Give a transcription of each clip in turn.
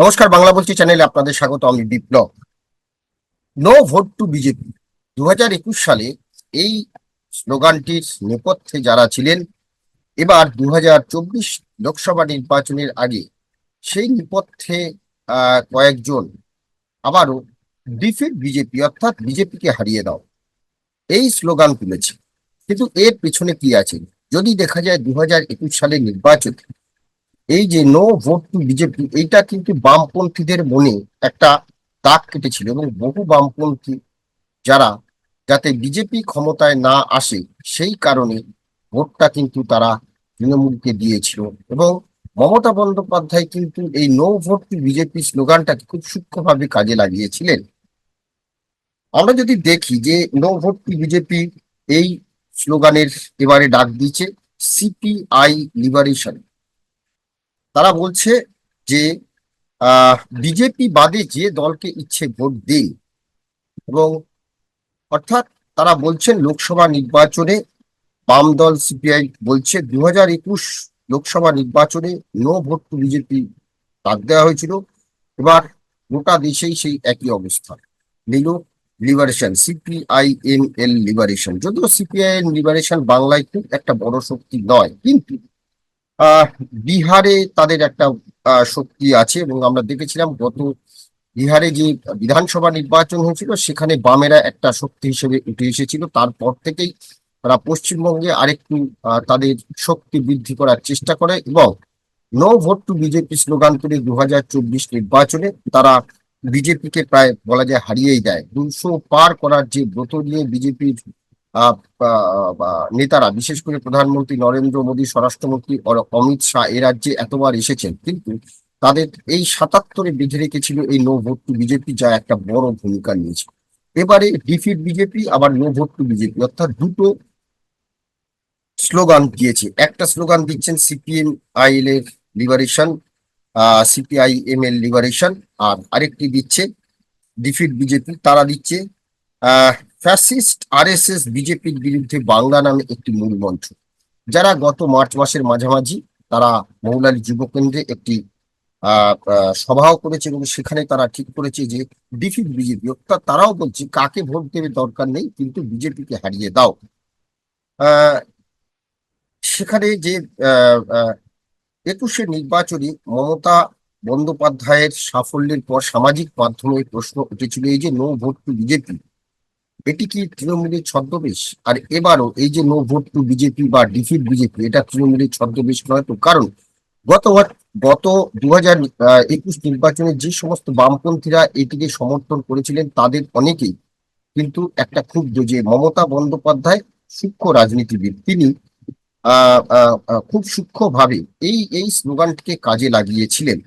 নমস্কার, বাংলা বলছি চ্যানেলে আপনাদের স্বাগত, আমি Biplab. No vote to BJP. দু হাজার একুশ সালে এই স্লোগানটির নেপথ্যে যারা ছিলেন, এবার দু হাজার চব্বিশ লোকসভা নির্বাচনের আগে সেই নেপথ্যে কয়েকজন আবারও ডিফিট বিজেপি, অর্থাৎ বিজেপিকে হারিয়ে দাও। এই স্লোগান তুলেছে। কিন্তু এর পেছনে কি আছে? যদি দেখা যায় দু হাজার একুশ সালের নির্বাচন এই যে নো ভোট টু বিজেপি এইটা কিন্তু বামপন্থীদের মনে একটা দাগ কেটেছিল এবং বহু বামপন্থী যারা, যাতে বিজেপি ক্ষমতায় না আসে, সেই কারণে ভোটটা কিন্তু তারা তৃণমূলকে দিয়েছিল। এবং মমতা বন্দ্যোপাধ্যায় কিন্তু এই নো ভোট টু বিজেপি স্লোগানটাকে খুব সূক্ষ্মভাবে কাজে লাগিয়েছিলেন। আমরা যদি দেখি যে নো ভোট টু বিজেপি এই স্লোগানের এবারে ডাক দিয়েছে সিপিআই লিবারেশন তারা বলছে যে বিজেপি বাদে যে দলকে ইচ্ছে ভোট দিন এবং অর্থাৎ তারা বলছেন লোকসভা নির্বাচনে বাম দল সিপিআই বলছে দু হাজার একুশ লোকসভা নির্বাচনে নো ভোট টু বিজেপি ডাক দেওয়া হয়েছিল। এবার গোটা দেশেই সেই একই অবস্থা। নিল liberation CPI M L liberation. যদিও সিপিআইএন লিবারেশন বাংলায় খুব একটা বড় শক্তি নয়, কিন্তু বিহারে তাদের একটা শক্তি আছে এবং আমরা দেখেছিলাম গত বিহারে যে বিধানসভা নির্বাচন হয়েছিল, সেখানে বামেরা একটা শক্তি হিসেবে উঠে এসেছিল। তারপর থেকেই তারা পশ্চিমবঙ্গে আরেকটু তাদের শক্তি বৃদ্ধি করার চেষ্টা করে এবং no vote to BJP slogan করে দু হাজার চব্বিশ নির্বাচনে তারা বিজেপিকে প্রায় বলা যায় হারিয়েই দেয়। দুশো পার করার যে ব্রত নিয়ে বিজেপির নেতারা, বিশেষ করে প্রধানমন্ত্রী নরেন্দ্র মোদী, স্বরাষ্ট্রমন্ত্রী অমিত শাহ এ রাজ্যে এতবার এসেছেন। কিন্তু তাদের এই সাতাত্তরে বেঁধে রেখেছিল এই নো ভোট টু বিজেপি, যা একটা বড় ভূমিকা নিয়েছে। এবারে ডিফিট বিজেপি, আবার নো ভোট টু বিজেপি, অর্থাৎ দুটো স্লোগান দিয়েছে। একটা স্লোগান দিচ্ছেন সিপিএম আইএল এর liberation CPI M L liberation, আর আরেকটি দিচ্ছে ডিফিট বিজেপি, তারা দিচ্ছে ফ্যাসিস্ট আরএসএস বিজেপির বিরুদ্ধে বাংলা নামে একটি মূল মঞ্চ যারা গত মার্চ মাসের মাঝামাঝি তারা মৌলালী যুব কেন্দ্রে একটি সভাও করেছে এবং সেখানে তারা ঠিক করেছে যে ডিফিট বিজেপি, অর্থাৎ তারাও বলছে কাকে ভোট দেবে দরকার নেই, কিন্তু বিজেপিকে হারিয়ে দাও। সেখানে যে একুশে নির্বাচনে মমতা বন্দ্যোপাধ্যায়ের সাফল্যের পর সামাজিক মাধ্যমে প্রশ্ন উঠেছিল এই যে নো ভোট টু বিজেপি। এটি কি তৃণমূলের ছদ্মবেশ? আর এবারও এই যে নো ভোট টু বিজেপি বা ডিফিট বিজেপি এটা তৃণমূলের ছদ্মবেশ নয় তো? কারণ গত গত দু হাজার একুশ নির্বাচনে যে সমস্ত বামপন্থীরা এটিকে সমর্থন করেছিলেন, তাদের অনেকেই কিন্তু একটা ক্ষুব্ধ যে মমতা বন্দ্যোপাধ্যায় সূক্ষ্ম রাজনীতিবিদ। তিনি খুব সূক্ষ্মভাবে এই এই স্লোগানটিকে কাজে লাগিয়েছিলেন।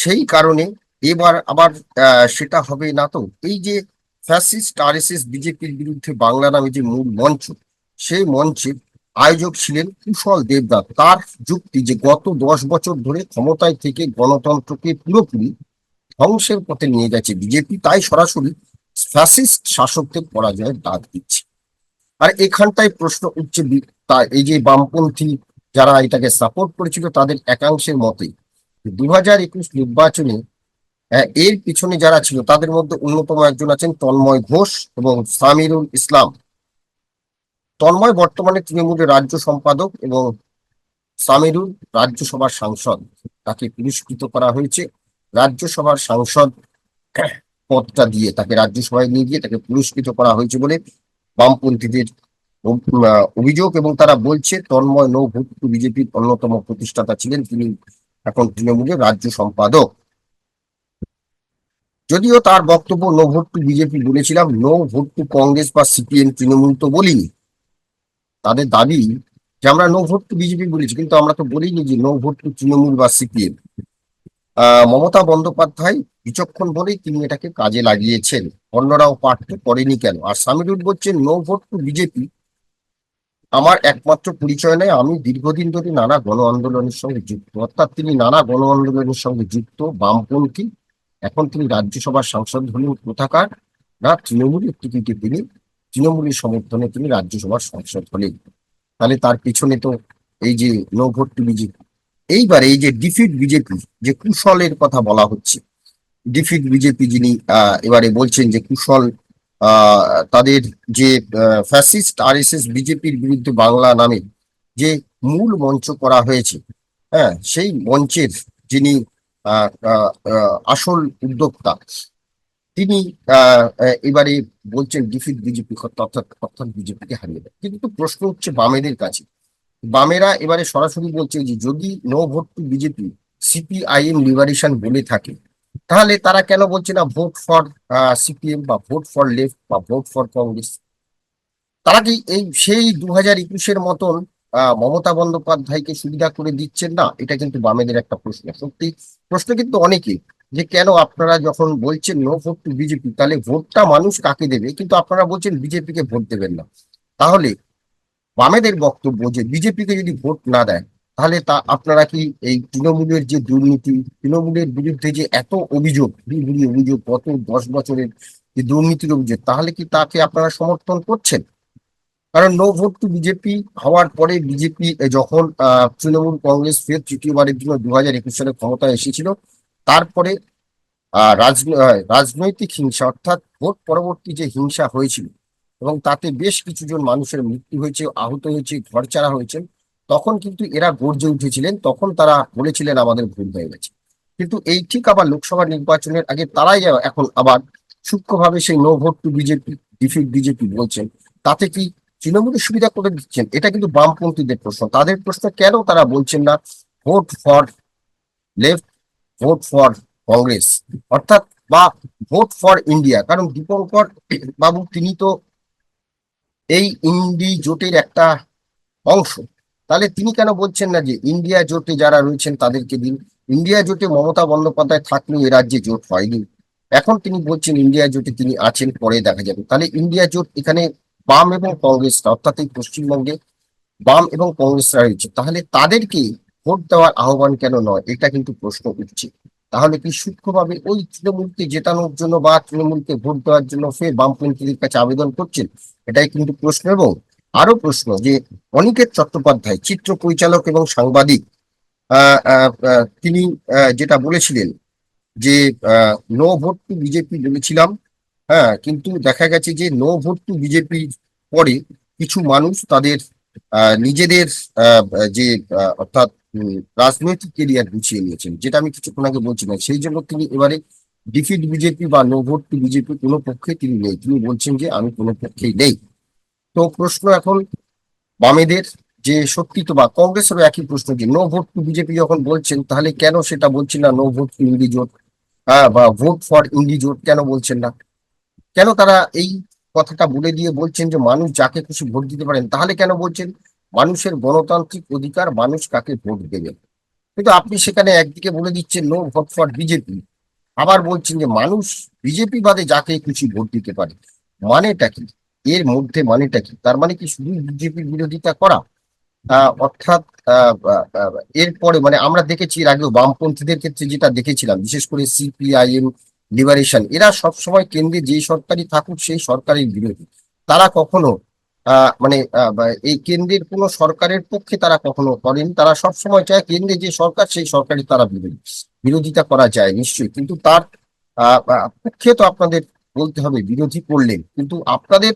সেই কারণে এবার আবার সেটা হবে না তো? এই যে ফ্যাসিস্ট, আরএসএস, বিজেপির বিরুদ্ধে বাংলা নামে যে মূল মঞ্চ, সেই মঞ্চের আয়োজক ছিলেন কুশল দেবনাথ। তার যুক্তি যে গত দশ বছর ধরে ক্ষমতায় থেকে গণতন্ত্রকে পুরোপুরি ধ্বংসের পথে নিয়ে গেছে বিজেপি, তাই সরাসরি ফ্যাসিস্ট শাসকদের পরাজয়ের ডাক দিচ্ছে। আর এখানটায় প্রশ্ন উঠছে তা এই যে বামপন্থী যারা এটাকে সাপোর্ট করেছিল, তাদের একাংশের মতে দু হাজার একুশ নির্বাচনে এর পিছনে যারা ছিল, তাদের মধ্যে অন্যতম একজন আছেন তন্ময় ঘোষ এবং সামিরুল ইসলাম। তন্ময় বর্তমানে তৃণমূলের রাজ্য সম্পাদক এবং সামিরুল রাজ্যসভার সাংসদ। তাকে পুরস্কৃত করা হয়েছে রাজ্যসভার সাংসদ পদটা দিয়ে। তাকে রাজ্যসভায় নিয়ে গিয়ে তাকে পুরস্কৃত করা হয়েছে বলে বামপন্থীদের অভিযোগ এবং তারা বলছে, তন্ময় নৌ বিজেপির অন্যতম প্রতিষ্ঠাতা ছিলেন। তিনি এখন তৃণমূলের রাজ্য সম্পাদক। যদিও তার বক্তব্য নো ভোট টু বিজেপি বলেছিলাম, নো ভোট টু কংগ্রেস বা সিপিএম তৃণমূল তো বলিনি। তাদের দাবি যে আমরা নো ভোট টু বিজেপি বলেছি, কিন্তু আমরা তো বলিনি যে নো ভোট টু তৃণমূল বা সিপিএম। মমতা বন্দ্যোপাধ্যায় বিচক্ষণ বলেই তিনি এটাকে কাজে লাগিয়েছেন। অন্যরাও পাঠ্য করেনি কেন? আর সামিরুল বলছেন নো ভোট টু বিজেপি আমার একমাত্র পরিচয় নয় আমি দীর্ঘদিন ধরে নানা গণ আন্দোলনের সঙ্গে যুক্ত। অর্থাৎ তিনি নানা গণ আন্দোলনের সঙ্গে যুক্ত, বামপন্থী এখন তিনি রাজ্যসভার সাংসদ হলেও কোথাকার? না তৃণমূলের টিকিটে তিনি, তৃণমূলের সমর্থনে তিনি রাজ্যসভার সাংসদ হলেন তাহলে তার পিছনে তো এই যে নো ভোট টু বিজেপি। এইবার এই যে ডিফিট বিজেপি, যে কুশলের কথা বলা হচ্ছে ডিফিট বিজেপি যিনি এবারে বলছেন যে কুশল তাদের যে ফ্যাসিস্ট আর এস এস বিজেপির বিরুদ্ধে বাংলা নামে যে মূল মঞ্চ করা হয়েছে হ্যাঁ সেই মঞ্চের যিনি আসল উদ্যোক্তা। তিনি এবারে বলছেন ডিফিট বিজেপি অর্থাৎ অর্থাৎ বিজেপিকে হারিয়ে দেয়। কিন্তু প্রশ্ন হচ্ছে বামেদের কাছে। বামেরা এবারে সরাসরি বলছে যে, যদি no vote to BJP CPIM liberation বলে থাকে, তাহলে তারা কেন বলছে না ভোট ফর সিপিএম বা ভোট ফর লেফট বা ভোট ফর কংগ্রেস তারা কি এই, সেই দু হাজার একুশের মতন মমতা বন্দ্যোপাধ্যায়কে সুবিধা করে দিচ্ছেন না, এটা কিন্তু বামেদের একটা প্রশ্ন। সত্যি, প্রশ্ন কিন্তু অনেকে যে কেন আপনারা যখন বলছেন নো ভোট টু বিজেপি তাহলে ভোটটা মানুষ কাকে দেবে? কিন্তু আপনারা বলছেন বিজেপিকে ভোট দেবেন না। তাহলে বামেদের বক্তব্য যে বিজেপিকে যদি ভোট না দেয়, তাহলে তা আপনারা কি এই তৃণমূলের যে দুর্নীতি, তৃণমূলের বিরুদ্ধে যে এত অভিযোগ অভিযোগ গত দশ বছরের যে দুর্নীতির অভিযোগ, তাহলে কি তাকে আপনারা সমর্থন করছেন? কারণ নো ভোট টু বিজেপি হওয়ার পরে বিজেপি যখন তৃণমূল কংগ্রেস ফের তৃতীয়বারের জন্য দু হাজার একুশ সালে ক্ষমতায় এসেছিল, তারপরে রাজনৈতিক হিংসা অর্থাৎ ভোট পরবর্তী যে হিংসা হয়েছিল এবং তাতে বেশ কিছুজন মানুষের মৃত্যু হয়েছে, আহত হয়েছে ঘর ঘরচারা হয়েছে তখন কিন্তু এরা গর্জে উঠেছিলেন, তখন তারা বলেছিলেন আমাদের ভুল হয়ে গেছে। কিন্তু এই ঠিক আবার লোকসভা নির্বাচনের আগে তারাই এখন আবার সূক্ষ্মভাবে সেই no vote to BJP defeat BJP বলছেন। তাতে কি তৃণমূলের সুবিধা করে দিচ্ছেন? এটা কিন্তু বামপন্থীদের প্রশ্ন। তাদের প্রশ্ন, কেন তারা বলছেন না vote for left vote for Congress অর্থাৎ, বা ভোট ফর ইন্ডিয়া কারণ দীপঙ্কর বাবু, তিনি তো এই ইন্ডি জোটের একটা অংশ। তাহলে তিনি কেন বলছেন না যে ইন্ডিয়া জোটে যারা রয়েছেন তাদেরকে দিন? ইন্ডিয়া জোটে মমতা বন্দ্যোপাধ্যায় থাকলেও এ রাজ্যে জোট হয়নি। এখন তিনি বলছেন, ইন্ডিয়া জোটে তিনি আছেন, পরে দেখা যাবে। তাহলে ইন্ডিয়া জোট এখানে বাম এবং কংগ্রেস অর্থাৎ এই পশ্চিমবঙ্গে বাম এবং কংগ্রেসরা রয়েছে, তাহলে তাদেরকে ভোট দেওয়ার আহ্বান কেন নয়? এটা কিন্তু প্রশ্ন উঠছে। তাহলে কি সূক্ষ্মভাবে ওই তৃণমূলকে জেতানোর জন্য বা তৃণমূলকে ভোট দেওয়ার জন্য ফের বামপন্থীদের কাছে আবেদন করছেন? এটাই কিন্তু প্রশ্ন এবং আরও প্রশ্ন যে অনিকেত চট্টোপাধ্যায়, চিত্র পরিচালক এবং সাংবাদিক তিনি যেটা বলেছিলেন যে নো ভোট টু বিজেপি বলেছিলাম হ্যাঁ কিন্তু দেখা গেছে যে নো ভোট টু বিজেপি পরে কিছু মানুষ তাদের নিজেদের যে অর্থাৎ রাজনৈতিক কেরিয়ার গুছিয়ে নিয়েছেন, যেটা আমি কিছুক্ষণ আগে বলছিলাম সেই জন্য তিনি এবারে ডিফিট বিজেপি বা নো ভোট টু বিজেপি কোনো পক্ষে তিনি নেই। তিনি বলছেন যে আমি কোনো পক্ষেই নেই। তো প্রশ্ন এখন বামেদের যে সত্যি তো বা কংগ্রেসেরও একই প্রশ্ন যে নো ভোট টু বিজেপি যখন বলছেন, তাহলে কেন সেটা বলছেন না নো ভোট টু ইন্ডি জোট হ্যাঁ বা ভোট ফর ইন্ডি জোট কেন বলছেন না? কেন তারা এই কথাটা বলে দিয়ে বলছেন যে মানুষ যাকে খুশি ভোট দিতে পারেন, তাহলে কেন বলছেন? মানুষের গণতান্ত্রিক অধিকার মানুষ কাকে ভোট দেবেন কিন্তু আপনি সেখানে একদিকে বলে দিচ্ছেন নো ভোট ফর বিজেপি আবার বলছেন যে মানুষ বিজেপি বাদে যাকে খুশি ভোট দিতে পারে, মানেটা কি? এর মধ্যে মানেটা কি? তার মানে কি শুধু বিজেপির বিরোধিতা করা? অর্থাৎ এরপরে মানে আমরা দেখেছি এর আগেও বামপন্থীদের ক্ষেত্রে যেটা দেখেছিলাম, বিশেষ করে সিপিআইএম লিবারেশন এরা সবসময় কেন্দ্রে যে সরকারি থাকুক, সেই সরকারের বিরোধী। তারা কখনো মানে এই কেন্দ্রের কোনো সরকারের পক্ষে তারা কখনো করেন। তারা সবসময় চায় কেন্দ্রে যে সরকার, সেই সরকারি তারা বিরোধী। বিরোধিতা করা যায় নিশ্চয়ই। কিন্তু তার পক্ষে তো আপনাদের বলতে হবে বিরোধী করলেন। কিন্তু আপনাদের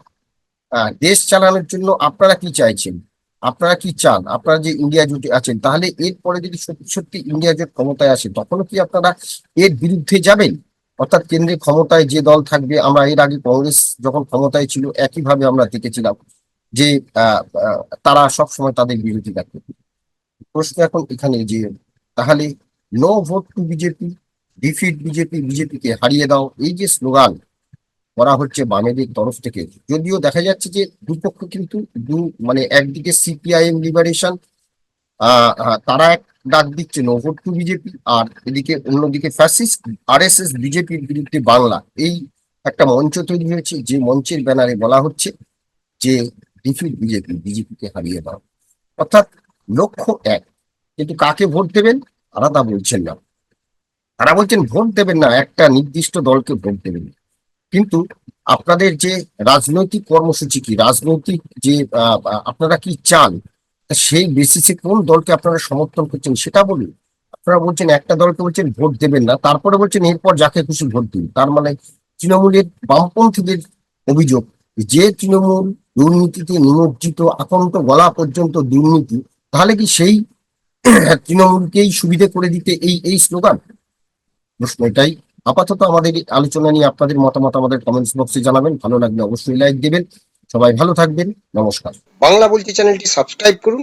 দেশ চালানোর জন্য আপনারা কি চাইছেন? আপনারা কি চান? আপনারা যে ইন্ডিয়া জোটে আছেন, তাহলে এরপরে যদি সত্যি সত্যি ইন্ডিয়া জোট ক্ষমতায় আসে, তখনও কি আপনারা এর বিরুদ্ধে যাবেন? অর্থাৎ কেন্দ্রে ক্ষমতায় যে দল থাকবে, আমরা এর আগে কংগ্রেস যখন ক্ষমতায় ছিল, একইভাবে আমরা দেখেছিলাম যে তারা সব সময় তাদের বিরোধিতা করবে প্রশ্ন এখন এখানে যে, তাহলে no vote to BJP defeat BJP বিজেপিকে হারিয়ে দাও, এই যে স্লোগান করা হচ্ছে বামেদের তরফ থেকে, যদিও দেখা যাচ্ছে যে দুপক্ষ কিন্তু দু মানে একদিকে সিপিআইএম লিবারেশন তারা এক ডাক দিচ্ছে নো টু বিজেপি, আর এদিকে অন্যদিকে ফ্যাসিস্ট আরএসএস বিজেপির বিরুদ্ধে বাংলা। এই একটা মঞ্চ তৈরি হয়েছে, যে মঞ্চের ব্যানারে বলা হচ্ছে যে ডিফিট বিজেপি, বিজেপিকে হারিয়ে দাও। অর্থাৎ লক্ষ্য এক, কিন্তু কাকে ভোট দেবেন? তা বলছেন না। তারা বলছেন, ভোট দেবেন না, একটা নির্দিষ্ট দলকে ভোট দেবেন। কিন্তু আপনাদের যে রাজনৈতিক কর্মসূচি কি? রাজনৈতিক যে আপনারা কি চান? সেই বেসিসে কোন দলকে আপনারা সমর্থন করছেন সেটা বলুন। আপনারা বলছেন একটা দলকে বলছেন ভোট দেবেন না, তারপরে বলছেন এরপর যাকে খুশি ভোট দিন। তার মানে তৃণমূলের বামপন্থীদের অভিযোগ, যে তৃণমূল দুর্নীতিতে নিমজ্জিত আকন্ত গলা পর্যন্ত দুর্নীতি, তাহলে কি সেই তৃণমূলকেই সুবিধে করে দিতে এই এই স্লোগান? প্রশ্ন এটাই। আপাতত আমাদের আলোচনা নিয়ে আপনাদের মতামত আমাদের কমেন্টস বক্সে জানাবেন। ভালো লাগলে অবশ্যই লাইক দেবেন। সবাই ভালো থাকবেন, নমস্কার। বাংলা বলছি চ্যানেলটি সাবস্ক্রাইব করুন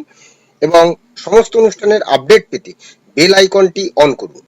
এবং সমস্ত অনুষ্ঠানের আপডেট পেতে বেল আইকনটি অন করুন।